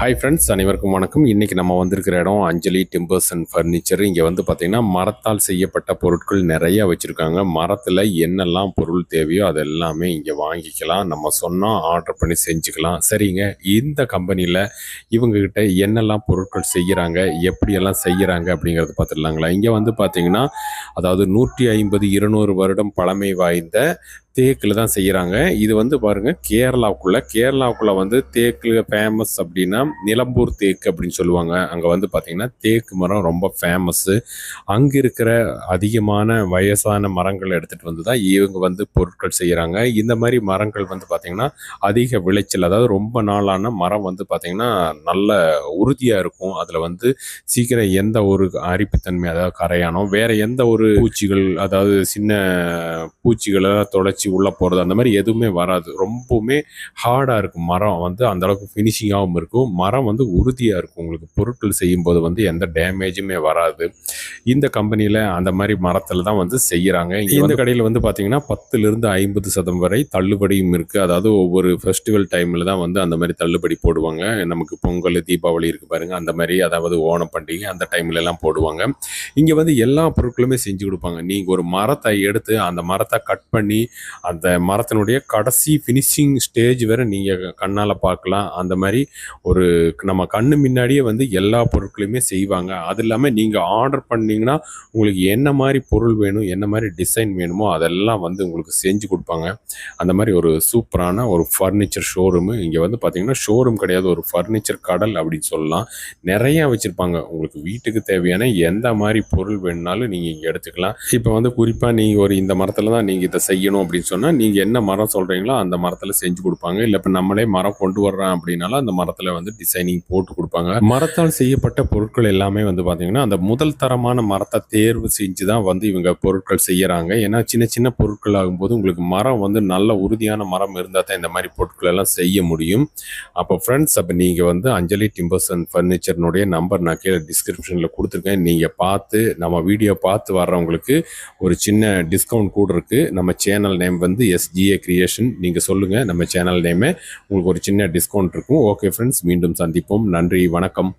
Hi friends அனைவருக்கும் வணக்கம். இன்றைக்கி நம்ம வந்திருக்கிற இடம் அஞ்சலி டிம்பர்ஸ் அண்ட் ஃபர்னிச்சர் இங்கே வந்து பார்த்திங்கன்னா மரத்தால் செய்யப்பட்ட பொருட்கள் நிறையா வச்சுருக்காங்க. மரத்தில் என்னெல்லாம் பொருள் தேவையோ அது எல்லாமே இங்கே வாங்கிக்கலாம். நம்ம சொன்னால் ஆர்டர் பண்ணி செஞ்சுக்கலாம். சரிங்க இந்த கம்பெனியில் இவங்கக்கிட்ட என்னெல்லாம் பொருட்கள் செய்கிறாங்க எப்படியெல்லாம் செய்கிறாங்க அப்படிங்கிறத பார்த்துடலாங்களா இங்கே வந்து பார்த்திங்கன்னா அதாவது நூற்றி ஐம்பது இருநூறு வருடம் பழமை வாய்ந்த தேக்கில் தான் செய்கிறாங்க. இது வந்து பாருங்கள் கேரளாவுக்குள்ளே. கேரளாவுக்குள்ளே வந்து தேக்கு ஃபேமஸ் அப்படின்னா நிலம்பூர் தேக்கு அப்படின்னு சொல்லுவாங்க. அங்கே வந்து பார்த்திங்கன்னா தேக்கு மரம் ரொம்ப ஃபேமஸ்ஸு அங்கே இருக்கிற அதிகமான வயசான மரங்களை எடுத்துகிட்டு வந்து தான் இவங்க வந்து பொருட்கள் செய்கிறாங்க. இந்த மாதிரி மரங்கள் வந்து பார்த்திங்கன்னா அதிக விளைச்சல் அதாவது ரொம்ப நாளான மரம் வந்து பார்த்திங்கன்னா நல்ல உறுதியாக இருக்கும். அதில் வந்து சீக்கிரம் எந்த ஒரு அரிப்புத்தன்மை அதாவது கரையானோ வேறு எந்த ஒரு பூச்சிகள் அதாவது சின்ன பூச்சிகளை தொலைச்சி உள்ளே போகிறது அந்த மாதிரி எதுவுமே வராது. ரொம்பவுமே ஹார்டாக இருக்கும் மரம் வந்து அந்த அளவுக்கு ஃபினிஷிங்காகவும் இருக்கும். மரம் வந்து உறுதியாக இருக்கும் உங்களுக்கு. பொருட்கள் செய்யும்போது வந்து எந்த டேமேஜுமே வராது. இந்த கம்பெனியில் அந்த மாதிரி மரத்தில் தான் வந்து செய்கிறாங்க இந்த கடையில் வந்து பார்த்தீங்கன்னா பத்துலேருந்து ஐம்பது சதம் வரை தள்ளுபடியும் இருக்குது அதாவது ஒவ்வொரு ஃபெஸ்டிவல் டைமில் தான் வந்து அந்த மாதிரி தள்ளுபடி போடுவாங்க. நமக்கு பொங்கல் தீபாவளி இருக்குது பாருங்கள் அந்த மாதிரி அதாவது ஓணம் பண்டிகை அந்த டைம்ல எல்லாம் போடுவாங்க. இங்கே வந்து எல்லா பொருட்களுமே செஞ்சு கொடுப்பாங்க. நீங்கள் ஒரு மரத்தை எடுத்து அந்த மரத்தை கட் பண்ணி அந்த மரத்தினுடைய கடைசி ஃபினிஷிங் ஸ்டேஜ் வரை நீங்கள் கண்ணால் பார்க்கலாம். அந்த மாதிரி ஒரு நம்ம கண்ணு முன்னாடியே வந்து எல்லா பொருட்களையுமே செய்வாங்க. அது இல்லாமல் நீங்கள் ஆர்டர் பண்ணீங்கன்னா உங்களுக்கு என்ன மாதிரி பொருள் வேணும் என்ன மாதிரி டிசைன் வேணுமோ அதெல்லாம் வந்து உங்களுக்கு செஞ்சு கொடுப்பாங்க. அந்த மாதிரி ஒரு சூப்பரான ஒரு ஃபர்னிச்சர் ஷோரூமு இங்கே வந்து பார்த்தீங்கன்னா ஷோரூம் கிடையாது ஒரு ஃபர்னிச்சர் கடல் அப்படின்னு சொல்லலாம். நிறையா வச்சுருப்பாங்க. உங்களுக்கு வீட்டுக்கு தேவையான எந்த மாதிரி பொருள் வேணுனாலும் நீங்கள் இங்கே எடுத்துக்கலாம். இப்போ வந்து குறிப்பாக நீங்கள் ஒரு இந்த மரத்தில் தான் நீங்கள் இதை செய்யணும் அப்படின்னு சொன்னால் நீங்கள் என்ன மரம் சொல்கிறீங்களோ அந்த மரத்தில் செஞ்சு கொடுப்பாங்க. இல்லை இப்போ நம்மளே மரம் கொண்டு வர்றோம் அப்படின்னாலும் அந்த மரத்தில் வந்து டிசைனிங் போட்டு கொடுப்பாங்க. மரத்தால் செய்யப்பட்ட பொருட்கள் எல்லாமே வந்து பார்த்தீங்கன்னா அந்த முதல் தரமான மரத்தை தேர்வு செஞ்சு தான் வந்து இவங்க பொருட்கள் செய்கிறாங்க ஏன்னா சின்ன சின்ன பொருட்கள் ஆகும்போது உங்களுக்கு மரம் வந்து நல்ல உறுதியான மரம் இருந்தால் தான் இந்த மாதிரி பொருட்கள் எல்லாம் செய்ய முடியும். அப்போ ஃப்ரெண்ட்ஸ் அப்போ நீங்கள் வந்து அஞ்சலி டிம்பர்ஸ் அண்ட் ஃபர்னிச்சர்னுடைய நம்பர் நான் கீழே டிஸ்கிரிப்ஷனில் கொடுத்துருக்கேன். நீங்கள் பார்த்து நம்ம வீடியோ பார்த்து வர்றவங்களுக்கு ஒரு சின்ன டிஸ்கவுண்ட் கூட இருக்குது நம்ம சேனல் நேம் வந்து எஸ்ஜிஏ கிரியேஷன் நீங்கள் சொல்லுங்கள் நம்ம சேனல் நேமே உங்களுக்கு ஒரு சின்ன டிஸ்கவுண்ட் இருக்கும். ஓகே ஃப்ரெண்ட்ஸ் மீண்டும் சந்திப்போம். நன்றி வணக்கம்.